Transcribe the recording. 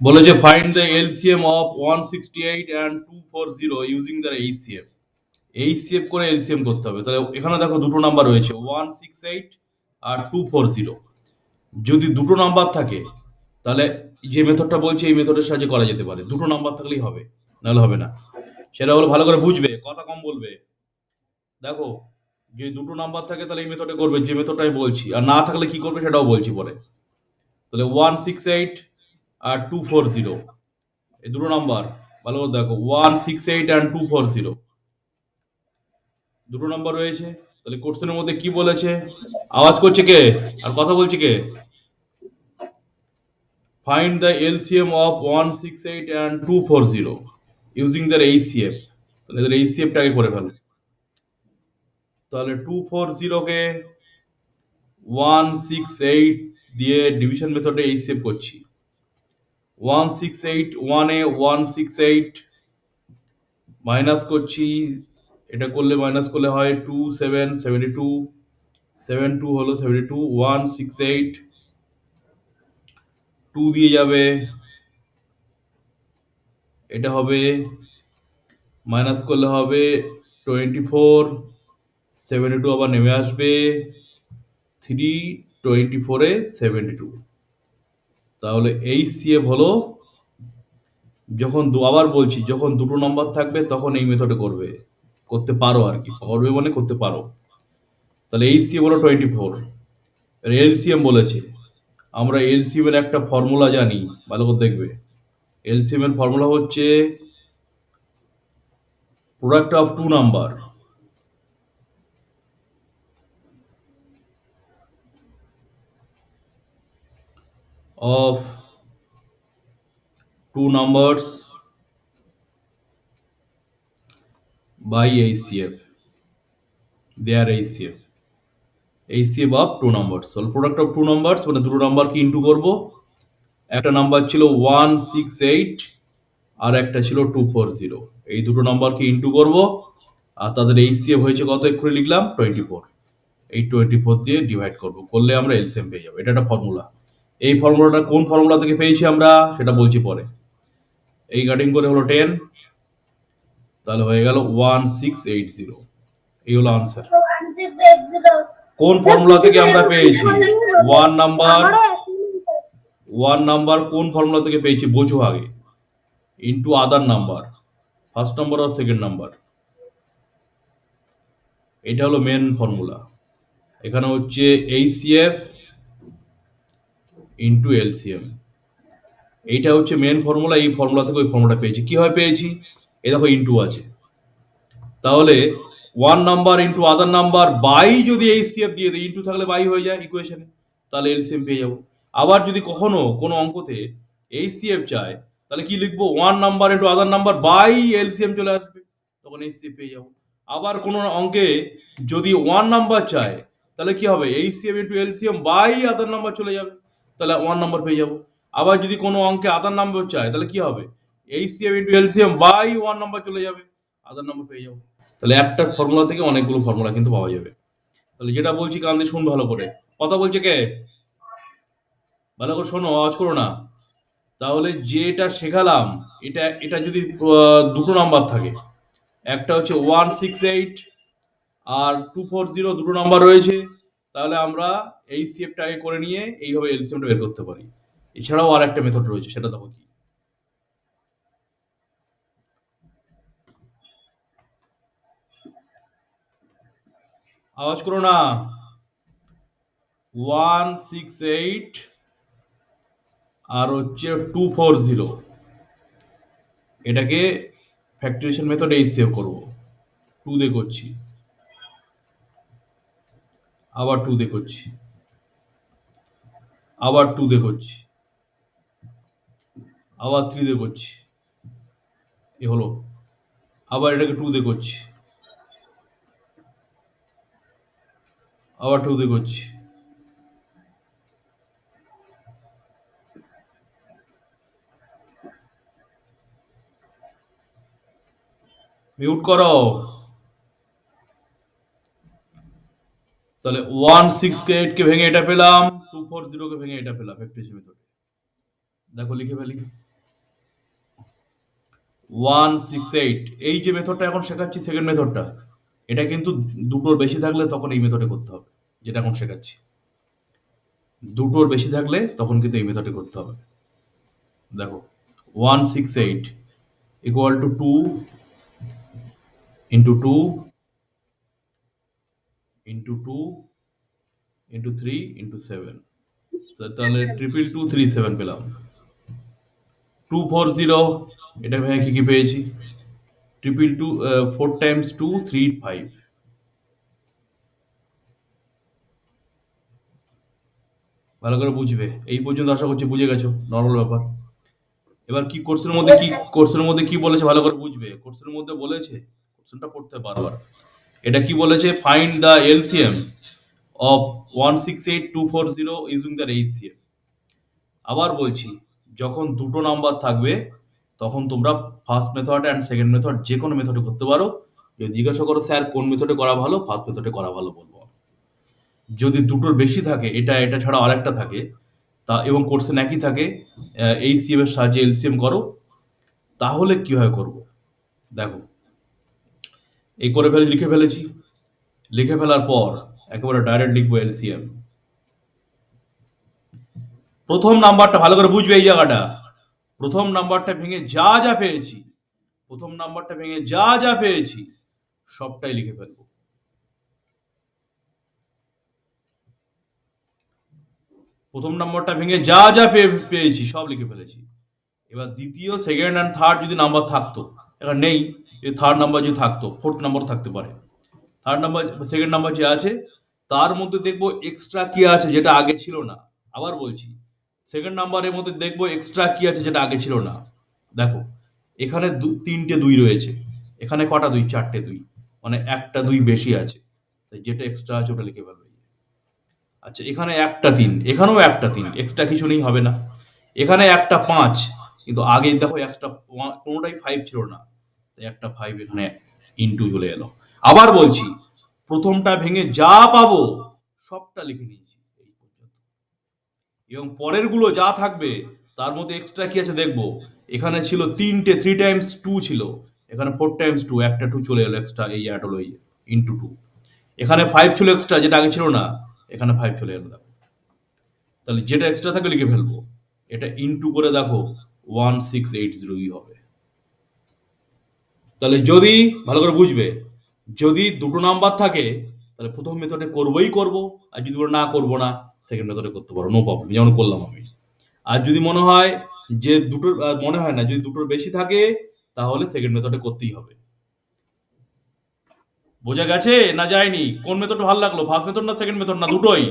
বলেছে find the LCM of one sixty eight and two four zero using the HCF HCF করে LCM করতে হবে। তাহলে এখানে দেখো দুটো নাম্বার রয়েছে ওয়ান সিক্স এইট আর টু ফোর জিরো যদি দুটো নাম্বার থাকে, তাহলে যে মেথডটা বলছে, এই মেথডের সাহায্যে করা যেতে পারে। দুটো নাম্বার থাকলেই হবে, নাহলে হবে না। সেটা হলো ভালো করে বুঝবে, কথা কম বলবে। দেখো যে দুটো নাম্বার থাকে, তাহলে এই মেথডে করবে, যে মেথডটা আমি বলছি। আর না থাকলে কি করবে, সেটাও বলছি পরে। তাহলে ওয়ান সিক্স এইট আর টু ফোর জিরো এই দুটো নাম্বার ভালো করে দেখো। One six eight and two four zero দুটো নাম্বার রয়েছে। তাহলে কোশ্চেনের মধ্যে কি বলেছে? আওয়াজ করছে কে? আর কথা বলছে কে? Find the LCM of one six eight and two four zero using their HCF তাহলে এদের এইচসিএফটাকে করে ফেলো। তাহলে টু ফোর জিরোকে ওয়ান সিক্স এইট দিয়ে ডিভিশন মেথডে এইচসিএফ করছি। ওয়ান সিক্স এইট ওয়ানে ওয়ান সিক্স এইট মাইনাস করছি, এটা করলে মাইনাস করলে হয় two seven seventy two seven two হলো seventy two one six eight two দিয়ে যাবে, এটা হবে মাইনাস করলে হবে টোয়েন্টি ফোর সেভেন্টি টু আবার নেমে আসবে থ্রি টোয়েন্টি ফোরে সেভেন্টি টু তাহলে এই সিএফ হলো যখন দু, আবার বলছি, যখন দুটো নাম্বার থাকবে, তখন এই মেথডে করবে। করতে পারো আর কি, করবে মানে করতে পারো। তাহলে এই সিএম হলো টোয়েন্টি ফোর এলসিএম বলেছে, আমরা এলসিএম এর একটা ফর্মুলা জানি, ভালো করে দেখবে। এলসিএম এর ফর্মুলা হচ্ছে product of two number of two numbers by HCF. Their HCF. HCF of two numbers. So product of two numbers মানে দুটো নাম্বারকে ইন্টু করব? একটা নাম্বার ছিল ওয়ান সিক্স এইট আর একটা ছিল টু ফোর জিরো এই দুটো নাম্বারকে ইন্টু করব। আর তাদের এইচসিএফ হয়েছে কত এক্ষুনি লিখলাম? টোয়েন্টি ফোর এই টোয়েন্টি ফোর দিয়ে ডিভাইড করব। করলে আমরা এলসিএম পেয়ে যাব। এটা একটা ফর্মুলা এই ফর্মুলাটা কোন ফর্মুলা থেকে পেয়েছি আমরা সেটা বলছি পরে। এই কাটিং করে হলো টেন তাহলে হয়ে গেল ওয়ান সিক্স এইট জিরো এই হলো আনসার কোন ফর্মুলা থেকে আমরা পেয়েছি? ওয়ান নাম্বার ওয়ান নাম্বার কোন ফর্মুলা থেকে পেয়েছি বোঝো আগে। Into other number first number আর সেকেন্ড নাম্বার এটা হলো মেন ফর্মুলা। এখানে হচ্ছে এইচসিএফ ইন্টু এলসিএম এইটা হচ্ছে মেন ফর্মুলা এই ফর্মুলা থেকে ওই ফর্মুলা পেয়েছি। কীভাবে পেয়েছি? এই দেখো ইন্টু আছে। তাহলে one number into other number by যদি এইচসিএফ দিয়ে দিই ইন্টু থাকলে বাই হয়ে যায় ইকুয়েশনে তাহলে এলসিএম পেয়ে যাব। আবার যদি কখনো কোনো অঙ্কতে এইচসিএফ চায়, তাহলে কি লিখব? One number into other number by LCM চলে আসবে, তখন এইচসিএফ পেয়ে যাব। আবার কোনো অঙ্কে যদি ওয়ান নাম্বার চায়, তাহলে কি হবে? HCF into LCM by other number চলে যাবে। তাহলে ওয়ান নাম্বার পেয়ে যাব। আবার যদি কোনো অঙ্কে আদার নাম্বার চায়, তাহলে কি হবে? HCM into LCM by one number চলে যাবে। আদার নাম্বার পেয়ে যাব। তাহলে একটা ফর্মুলা থেকে অনেকগুলো ফর্মুলা কিন্তু পাওয়া যাবে। তাহলে যেটা বলছি, কান দিয়ে শুন ভালো করে। কথা বলছে কে? ভালো করে শোনো, আওয়াজ করো না। তাহলে যেটা শেখালাম, এটা এটা যদি দুটো নাম্বার থাকে। একটা হচ্ছে ওয়ান সিক্স এইট আর টু ফোর জিরো দুটো নাম্বার রয়েছে। তাহলে আমরা এই সিএফটাকে করে নিয়ে এইভাবে এলসিএমটা বের করতে পারি। এছাড়াও আর একটা মেথড রয়েছে, সেটা দেখো কি। আওয়াজ করো না। ওয়ান সিক্স এইট আর হচ্ছে টু ফোর জিরো। এটাকে ফ্যাক্টরিয়েশন মেথড এই সেভ করব। টু দিয়ে করছি। আবার টু করছি আবার টু করছি আবার থ্রি করছি এ হলো। আবার এটাকে টু করছি আবার টু করছি মিউট করো তাহলে ওয়ান সিক্স এইট কে ভেঙে এটা পেলাম টু ফোর জিরো কে ভেঙে এটা পেলাম ফ্যাক্টরিয়েশন মেথড দেখো, লিখে ফেলি। ওয়ান সিক্স এইট এই যে মেথডটা এখন শেখাচ্ছি সেকেন্ড মেথডটা এটা কিন্তু দুটোর বেশি থাকলে তখন এই মেথডে করতে হবে, যেটা এখন শেখাচ্ছি। দুটোর বেশি থাকলে তখন কিন্তু এই মেথডে করতে হবে। দেখো one six eight equal to two into two into two into three into seven তাহলে ট্রিপল টু থ্রি সেভেন পেলাম। টু ফোর জিরো এটা ভেঙে কি কি পেয়েছি? Triple two four times two three five ভালো করে বুঝবে। এই পর্যন্ত আশা করছি বুঝে গেছো। নর্মাল ব্যাপার। এবার কি কোর্সের মধ্যে কি কোর্সের মধ্যে কি বলেছে ভালো করে বুঝবে। কোর্সের মধ্যে বলেছে কোশ্চেনটা পড়তে বারবার। এটা কি বলেছে? Find the LCM of one six eight two four zero using the HCM আবার বলছি, যখন দুটো নাম্বার থাকবে, তখন তোমরা first method and second method যে কোনো মেথডে করতে পারো। যদি জিজ্ঞাসা করো, স্যার, কোন মেথডে করা ভালো? ফার্স্ট মেথডে করা ভালো, বলব। যদি দুটোর বেশি থাকে, এটা এটা ছাড়া আরেকটা থাকে, তা এবং কোর্সেন একই থাকে এই সিএম এর সাহায্যে এলসিএম করো, তাহলে কীভাবে করব? দেখো এই করে ফেলে, লিখে ফেলেছি। লিখে ফেলার পর একেবারে ডাইরেক্ট লিখব এলসিএম প্রথম নাম্বারটা ভালো করে বুঝবে এই জায়গাটা। প্রথম নাম্বারটা ভেঙে যা যা পেয়েছি, প্রথম নাম্বারটা ভেঙে যা যা পেয়েছি, সবটাই লিখে ফেলব। প্রথম নম্বরটা ভেঙে যা যা পেয়ে- পেয়েছি, সব লিখে ফেলেছি। এবার দ্বিতীয় সেকেন্ড অ্যান্ড থার্ড যদি নাম্বার থাকতো, এবার নেই। যদি থার্ড নাম্বার যদি থাকতো ফোর্থ নাম্বার থাকতে পারে। থার্ড নাম্বার সেকেন্ড নাম্বার যে আছে, তার মধ্যে দেখব এক্সট্রা কি আছে যেটা আগে ছিল না। আবার বলছি সেকেন্ড নাম্বারের মধ্যে দেখব এক্সট্রা কি আছে যেটা আগে ছিল না। দেখো, এখানে দু, তিনটে দুই রয়েছে। এখানে কটা দুই? চারটে দুই। মানে একটা দুই বেশি আছে। তাই যেটা এক্সট্রা আছে ওটা লিখে ফেলবে। আচ্ছা এখানে একটা তিন, এখানেও একটা তিন এক্সট্রা কিছু নেই, হবে না। এখানে একটা পাঁচ, কিন্তু আগে দেখো একটা কোনোটাই ফাইভ ছিল না। একটা ফাইভ এখানে ইনটু চলে এলো। আবার বলছি, প্রথমটা ভেঙে যা পাবো, সবটা লিখে নিয়েছি এবং পরেরগুলো যা থাকবে, তার মধ্যে এক্সট্রা কি আছে দেখব? এখানে ছিল তিনটে থ্রি টাইমস টু ছিল। এখানে ফোর টাইমস টু একটা টু চলে এলো এক্সট্রা এই অ্যাড হলো ইন্টু টু এখানে ফাইভ ছিল এক্সট্রা যেটা আগে ছিল না, এখানে ফাইভ চলে এলো, দেখো। তাহলে যেটা এক্সট্রা থাকে লিখে ফেলব। এটা ইনটু করে দেখো ওয়ান সিক্স এইট জিরোই হবে। তাহলে যদি, ভালো করে বুঝবে, যদি দুটো নাম্বার থাকে, তাহলে প্রথম মেথডে করবোই করব, আর যদি না, করব না সেকেন্ড মেথডে করতে পারো নো প্রবলেম যেমন করলাম আমি। আর যদি মনে হয় যে দুটোর মনে হয় না, যদি দুটোর বেশি থাকে, তাহলে সেকেন্ড মেথডে করতেই হবে। বোঝা গেছে না যায়নি? কোন মেথড ভালো লাগল? ফার্স্ট মেথড না সেকেন্ড মেথড না দুটোই?